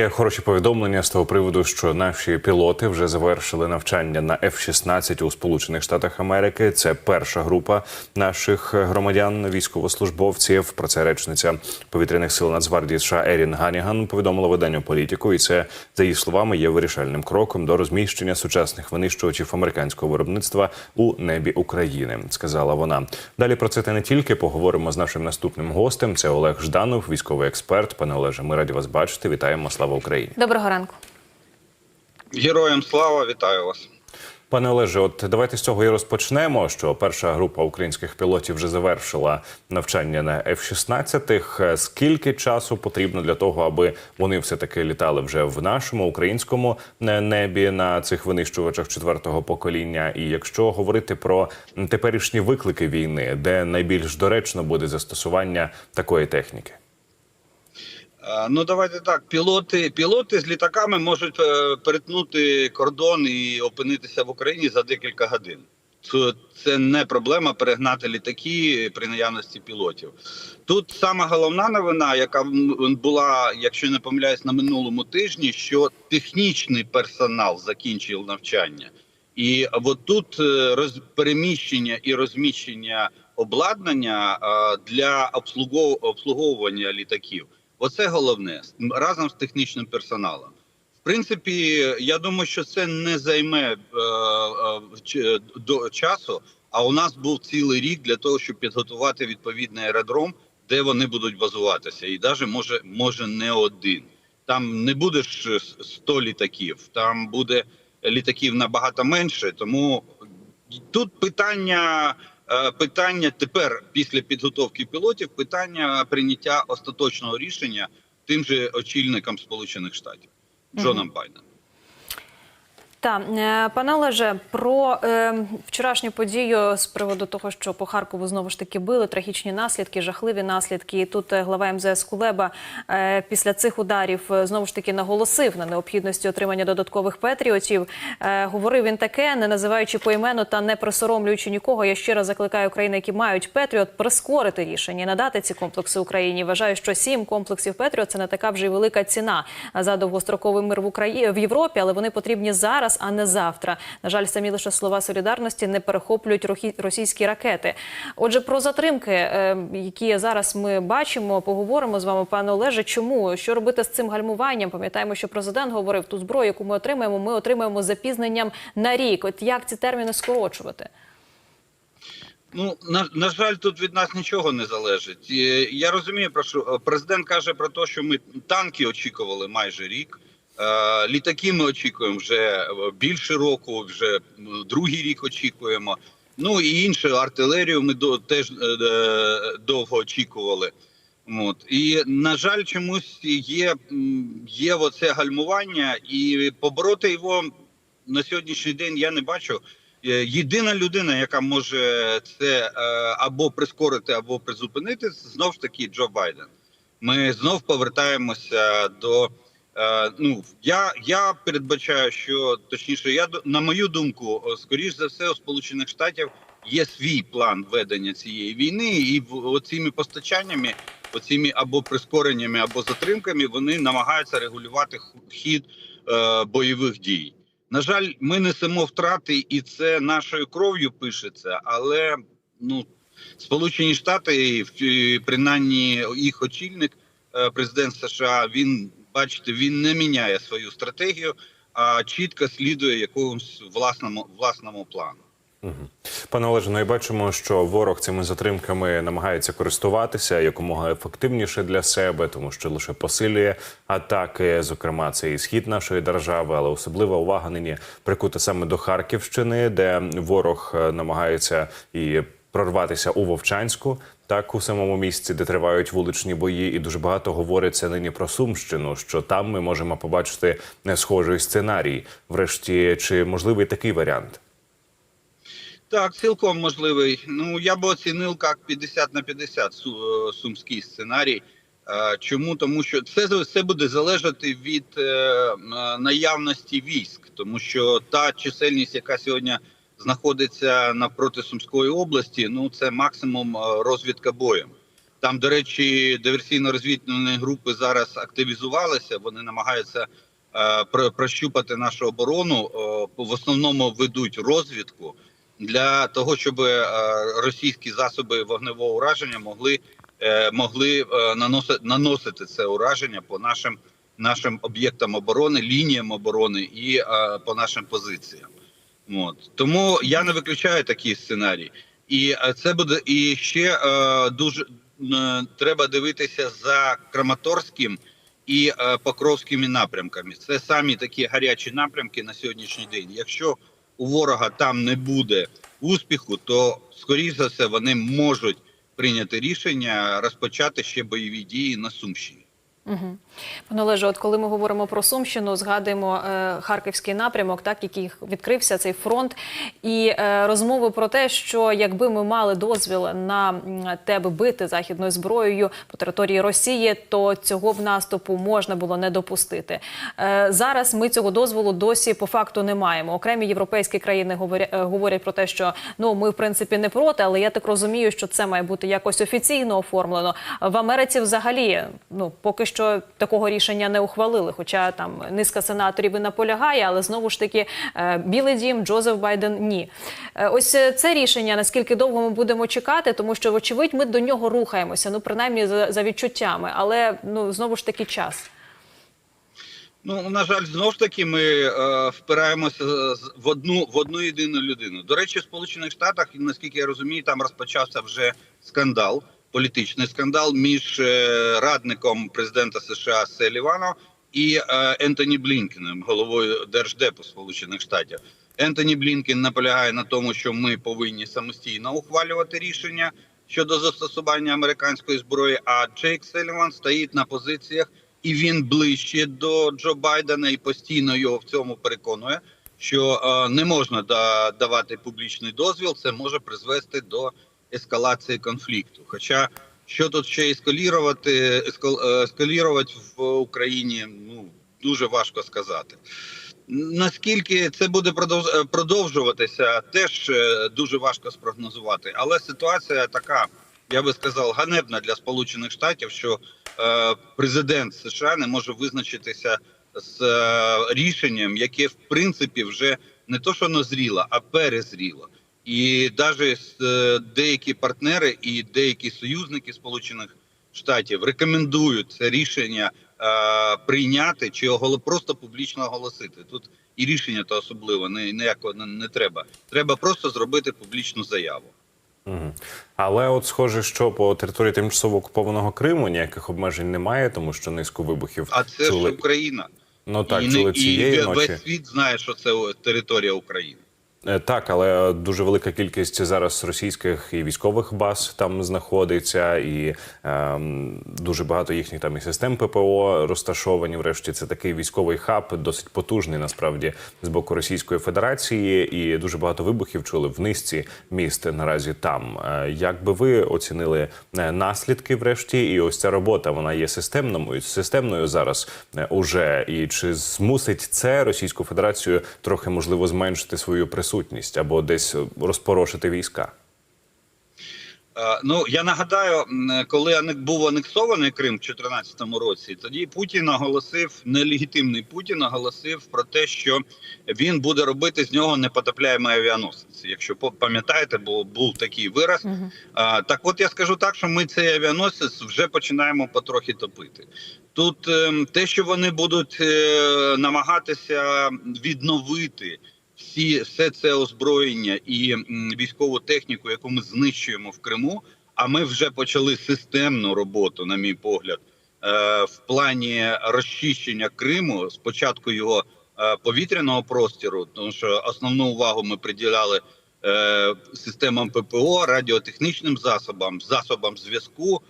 Є хороші повідомлення з того приводу, що наші пілоти вже завершили навчання на F-16 у Сполучених Штатах Америки. Це перша група наших громадян, військовослужбовців. Про це речниця повітряних сил Нацгвардії США Ерін Ганіган повідомила виданню політику, і це за її словами є вирішальним кроком до розміщення сучасних винищувачів американського виробництва у небі України. Сказала вона. Далі про це та не тільки поговоримо з нашим наступним гостем. Це Олег Жданов, військовий експерт. Пане Олеже, ми раді вас бачити. Вітаємо. Слава Україні. Доброго ранку. Героям слава, вітаю вас. Пане Олеже, от давайте з цього і розпочнемо. Що перша група українських пілотів вже завершила навчання на F-16. Скільки часу потрібно для того, аби вони все таки літали вже в нашому українському е, небі на цих винищувачах четвертого покоління? І якщо говорити про теперішні виклики війни, де найбільш доречно буде застосування такої техніки? Е, Ну давайте так. Пілоти, пілоти з літаками можуть е, перетнути кордон і опинитися в Україні за декілька годин. Це, не проблема перегнати літаки при наявності пілотів. Тут сама головна новина, яка була, якщо не помиляюсь, на минулому тижні, що технічний персонал закінчив навчання, і от тут е, роз, переміщення і розміщення обладнання для обслугов, обслуговування літаків. Оце головне разом з технічним персоналом. В принципі, я думаю, що це не займе е, е, до часу. А у нас був цілий рік для того, щоб підготувати відповідний аеродром, де вони будуть базуватися, і навіть може, може не один. Там не буде ж 100 літаків, там буде літаків набагато менше. Тому тут питання. Е, Питання тепер після підготовки пілотів, питання прийняття остаточного рішення тим же очільникам Сполучених Штатів Джоном Байденом. Та е, пане Олеже, про е, вчорашню подію з приводу того, що по Харкову знову ж таки били трагічні наслідки, жахливі наслідки. І тут е, глава МЗС Кулеба е, після цих ударів е, знову ж таки наголосив на необхідності отримання додаткових патріотів. Е, говорив він таке, не називаючи поіменно та не присоромлюючи нікого. Я ще раз закликаю країни, які мають Петріот, прискорити рішення, надати ці комплекси Україні. Вважаю, що сім комплексів Петріот це не така вже й велика ціна за довгостроковий мир в Україні в Європі, але вони потрібні зараз, а не завтра. На жаль, самі лише слова солідарності не перехоплюють російські ракети. Отже, про затримки, е, які зараз ми бачимо, поговоримо з вами, пане Олеже. Чому що робити з цим гальмуванням? Пам'ятаємо, що президент говорив ту зброю, яку ми отримаємо, ми отримаємо запізненням на рік. От як ці терміни скорочувати? Ну на, на жаль, тут від нас нічого не залежить. Е, Я розумію, про що президент каже про те, що ми танки очікували майже рік. Е, Літаки ми очікуємо вже е, більше року, вже другий рік очікуємо. Ну і іншу артилерію ми до теж е, е, довго очікували. От і на жаль, чомусь є, є оце гальмування, і побороти його на сьогоднішній день я не бачу. Е, Єдина людина, яка може це е, або прискорити, або призупинити, знов ж таки Джо Байден. Ми знов повертаємося до. Е, Ну я, я передбачаю, що точніше, я на мою думку, скоріш за все, у Сполучених Штатів є свій план ведення цієї війни, і оціми постачаннями, оціми або прискореннями, або затримками, вони намагаються регулювати хід е, бойових дій. На жаль, ми несемо втрати, і це нашою кров'ю пишеться. Але ну Сполучені Штати, принаймні їх очільник, е, президент США, він бачите, він не міняє свою стратегію, а чітко слідує якомусь власному власному плану. Пане Олеже, ну і бачимо, що ворог цими затримками намагається користуватися якомога ефективніше для себе, тому що лише посилює атаки. Зокрема, це і схід нашої держави, але особлива увага нині прикута саме до Харківщини, де ворог е, намагається і прорватися у Вовчанську. Так, у самому місці, де тривають вуличні бої, і дуже багато говориться нині про Сумщину, що там ми можемо побачити схожий сценарій. Врешті, чи можливий такий варіант? Так, цілком можливий. Ну я би оцінив як 50 на 50 е, сумський сценарій. Е, Чому? Тому що це все буде залежати від е, наявності військ, тому що та чисельність, яка сьогодні знаходиться навпроти Сумської області, ну це максимум е, розвідка боєм. Там, до речі, диверсійно-розвідувальні групи зараз активізувалися. Вони намагаються е, про- прощупати нашу оборону. Е, в основному ведуть розвідку для того, щоб російські засоби вогневого ураження могли, могли наносити, наносити це ураження по нашим нашим об'єктам оборони, лініям оборони і по нашим позиціям. От. Тому я не виключаю такий сценарій. І е, це буде і ще е, дуже е, треба дивитися за Краматорським і е, Покровськими напрямками. Це самі такі гарячі напрямки на сьогоднішній день. Якщо у ворога там не буде успіху, то скоріше за все вони можуть прийняти рішення розпочати ще бойові дії на Сумщині. Угу. Пане Олеже, от коли ми говоримо про Сумщину, згадуємо е, харківський напрямок, так який відкрився цей фронт, і е, розмови про те, що якби ми мали дозвіл на те, аби бити західною зброєю по території Росії, то цього б наступу можна було не допустити. Е, зараз ми цього дозволу досі по факту не маємо. Окремі європейські країни говорять, е, говорять про те, що ну ми в принципі не проти, але я так розумію, що це має бути якось офіційно оформлено. В Америці взагалі ну поки що такого рішення не ухвалили. Хоча там низка сенаторів і наполягає, але знову ж таки е, Білий Дім, Джозеф Байден ні. Е, Ось е, це рішення. Наскільки довго ми будемо чекати, тому що вочевидь ми до нього рухаємося. Ну принаймні за, за відчуттями, але ну знову ж таки час. Ну на жаль, знову ж таки, ми е, впираємося в одну в одну єдину людину. До речі, в Сполучених Штатах, наскільки я розумію, там розпочався вже скандал, політичний скандал між е, радником президента США Селівано і е, Ентоні Блінкеном, головою держдепу Сполучених Штатів. Ентоні Блінкен наполягає на тому, що ми повинні самостійно ухвалювати рішення щодо застосування американської зброї. А Джейк Селіван стоїть на позиціях і він ближче до Джо Байдена і постійно його в цьому переконує, що е, не можна да, давати публічний дозвіл. Це може призвести до ескалації конфлікту. Хоча що тут ще ескалірувати, ескал, е, ескалірувати в Україні, ну дуже важко сказати. Наскільки це буде е, продовжуватися, теж е, дуже важко спрогнозувати. Але ситуація така, я би сказав, ганебна для Сполучених Штатів, що е, президент США не може визначитися з рішенням, яке в принципі вже не то, що назріло, а перезріло. І навіть е, деякі партнери і деякі союзники Сполучених Штатів рекомендують це рішення е, прийняти чи просто публічно оголосити. Тут і рішення то особливо не ніякого не, не треба. Треба просто зробити публічну заяву. Але от схоже, що по території тимчасово окупованого Криму ніяких обмежень немає, тому що низку вибухів А це ж. Україна. Ну так, і, чули і цієї ве- ночі. весь світ знає, що це територія України. Е, Так, але дуже велика кількість зараз російських і військових баз там знаходиться, і ем, дуже багато їхніх там і систем ППО розташовані. Врешті це такий військовий хаб, досить потужний насправді з боку Російської Федерації, і дуже багато вибухів чули в низці міст наразі там. Е, Як би ви оцінили е, наслідки, врешті, і ось ця робота вона є системною системною зараз е, уже. І чи змусить це Російську Федерацію трохи можливо зменшити свою присутність або десь розпорошити війська? Е, Ну я нагадаю, коли був анексований Крим в 2014 році, тоді Путін оголосив нелегітимний Путін оголосив про те, що він буде робити з нього непотопляємий авіаносець. Якщо пам'ятаєте, бо був такий вираз. Угу. Так, от я скажу так, що ми цей авіаносець вже починаємо потрохи топити. Тут ем, те, що вони будуть е, намагатися відновити всі все це озброєння і військову техніку, яку ми знищуємо в Криму. А ми вже почали системну роботу, на мій погляд, е, в плані розчищення Криму. Спочатку його е, повітряного простіру, тому що основну увагу ми приділяли е, системам ППО, радіотехнічним засобам, засобам зв'язку.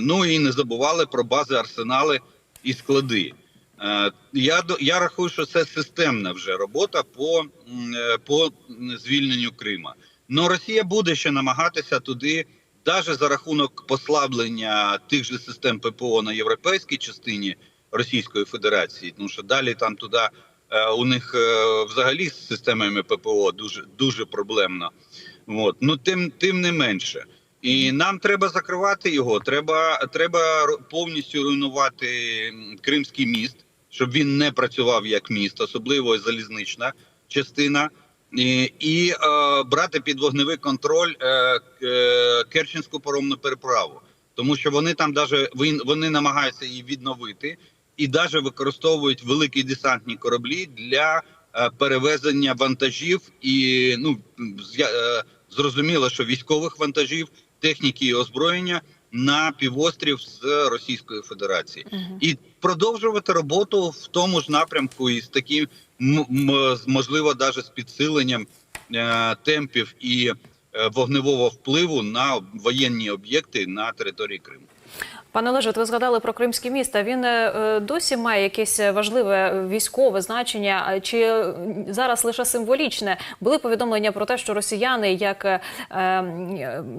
Ну і не забували про бази, арсенали і склади. Е, Я я рахую, що це системна вже робота по, е, по звільненню Крима. Ну Росія буде ще намагатися туди, навіть за рахунок послаблення тих же систем ППО на європейській частині Російської Федерації, тому що далі там туди е, у них взагалі з системами ППО дуже дуже проблемно. От. Ну тим тим не менше. І нам треба закривати його. Треба, треба повністю руйнувати Кримський міст, щоб він не працював як міст, особливо залізнична частина. І, і е, брати під вогневий контроль е, е, Керченську паромну переправу, тому що вони там даже вони намагаються її відновити і навіть використовують великі десантні кораблі для е, перевезення вантажів і ну з- е, зрозуміло, що військових вантажів, техніки і озброєння на півострів з Російської Федерації і продовжувати роботу в тому ж напрямку і з таким можливо, навіть з підсиленням е, темпів і е, вогневого впливу на воєнні об'єкти на території Криму. Пане Олеже, от ви згадали про Кримське місто. Він е, е, досі має якесь важливе військове значення, чи е, зараз лише символічне? Були повідомлення про те, що росіяни, як, е, е,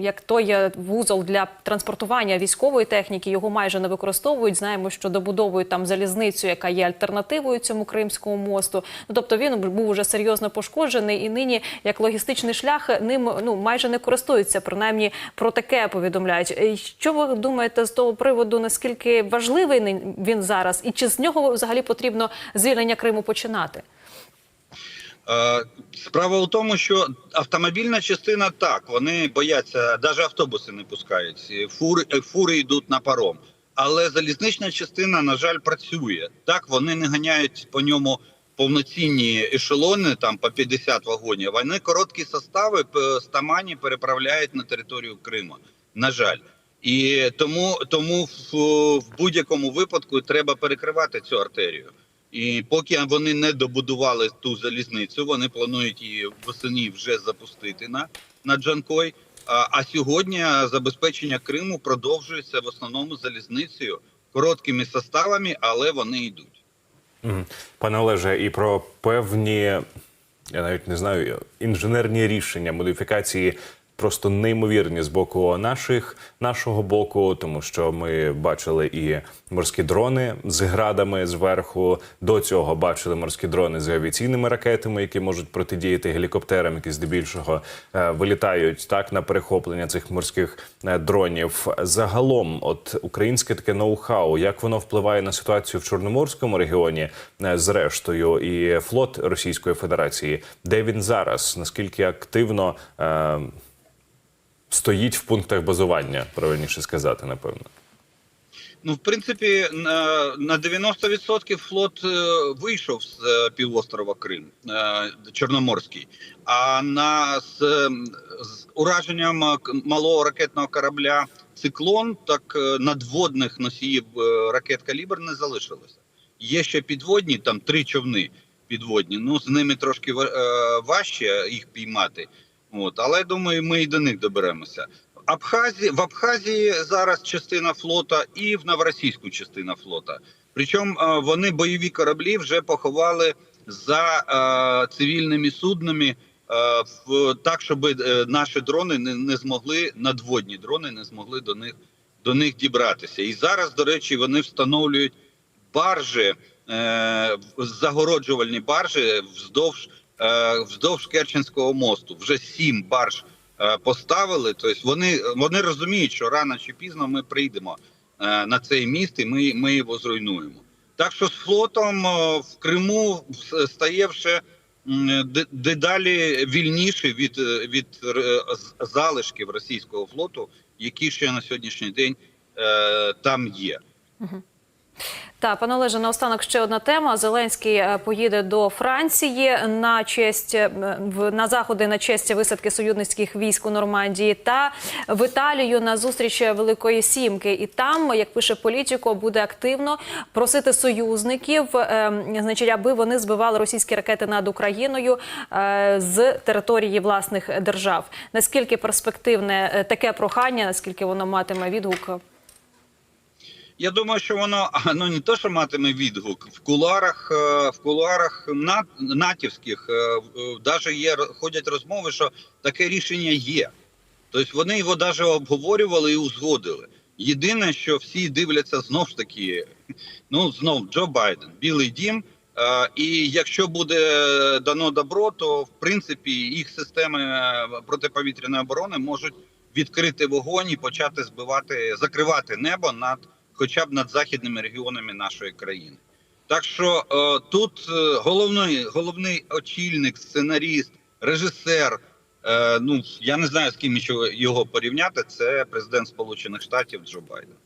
як той е, вузол для транспортування військової техніки, його майже не використовують. Знаємо, що добудовують там залізницю, яка є альтернативою цьому кримському мосту. Ну тобто він був уже серйозно пошкоджений, і нині як логістичний шлях ним ну майже не користуються. Принаймні про таке повідомляють. Е, Що ви думаєте з того приводу? Наскільки важливий він зараз, і чи з нього взагалі потрібно звільнення Криму починати? Е, Справа у тому, що автомобільна частина так, вони бояться, навіть автобуси не пускають, фури, е, фури йдуть на паром. Але залізнична частина, на жаль, працює. Так, вони не ганяють по ньому повноцінні ешелони, там по 50 вагонів. Вони короткі состави з Тамані переправляють на територію Криму. На жаль. І тому, тому в, в будь-якому випадку треба перекривати цю артерію. І поки вони не добудували ту залізницю, вони планують її восени вже запустити на, на Джанкой. А, а сьогодні забезпечення Криму продовжується в основному залізницею короткими составами, але вони йдуть. Пане Олеже, і про певні, я навіть не знаю, інженерні рішення, модифікації просто неймовірні з боку наших, нашого боку, тому що ми бачили і морські дрони з градами зверху. До цього бачили морські дрони з авіаційними ракетами, які можуть протидіяти гелікоптерам, які здебільшого е, вилітають так на перехоплення цих морських е, дронів. Загалом, от українське таке ноу-хау, як воно впливає на ситуацію в Чорноморському регіоні, е, зрештою, і флот Російської Федерації, де він зараз, наскільки активно стоїть в пунктах базування, правильніше сказати, напевно. Ну, в принципі, на, на 90% флот е, вийшов з е, півострова Крим е, Чорноморський. А на з, з ураженням малого ракетного корабля циклон, так надводних носіїв ракет калібр не залишилося. Є ще підводні, там три човни підводні. Ну з ними трошки важче їх піймати. От, але думаю, ми і до них доберемося. Абхазі в Абхазії зараз частина флота і в Новоросійську частина флота. Причому е, вони бойові кораблі вже поховали за е, цивільними суднами, е, в так, щоб е, наші дрони не, не змогли надводні дрони не змогли до них до них дібратися. І зараз, до речі, вони встановлюють баржі, е, загороджувальні баржі вздовж вздовж Керченського мосту. Вже сім барж е, поставили. Тобто вони, вони розуміють, що рано чи пізно ми прийдемо е, на цей міст і ми, ми його зруйнуємо. Так що з флотом е, в Криму стає вже дедалі вільніше від, е, від е, залишків російського флоту, які ще на сьогоднішній день е, там є. Так, пане Олеже, наостанок ще одна тема. Зеленський е, поїде до Франції на честь е, на заходи на честь висадки союзницьких військ у Нормандії та в Італію на зустріч Великої Сімки. І там, як пише політико, буде активно просити союзників, е, значить, аби вони збивали російські ракети над Україною з території власних держав. Наскільки перспективне таке прохання? Наскільки воно матиме відгук? Я думаю, що воно ну не то, що матиме відгук в кулуарах, е, в кулуарах нат, натівських навіть є ходять розмови, що таке рішення є. Тобто вони його навіть обговорювали і узгодили. Єдине, що всі дивляться знов ж таки, ну знов Джо Байден, Білий Дім. Е, І якщо буде дано добро, то в принципі їх системи е, протиповітряної оборони можуть відкрити вогонь і почати збивати, закривати небо над хоча б над західними регіонами нашої країни. Так що е, тут е, головний, головний очільник, сценаріст, режисер. Е, ну я не знаю з ким його порівняти. Це президент Сполучених Штатів Джо Байден.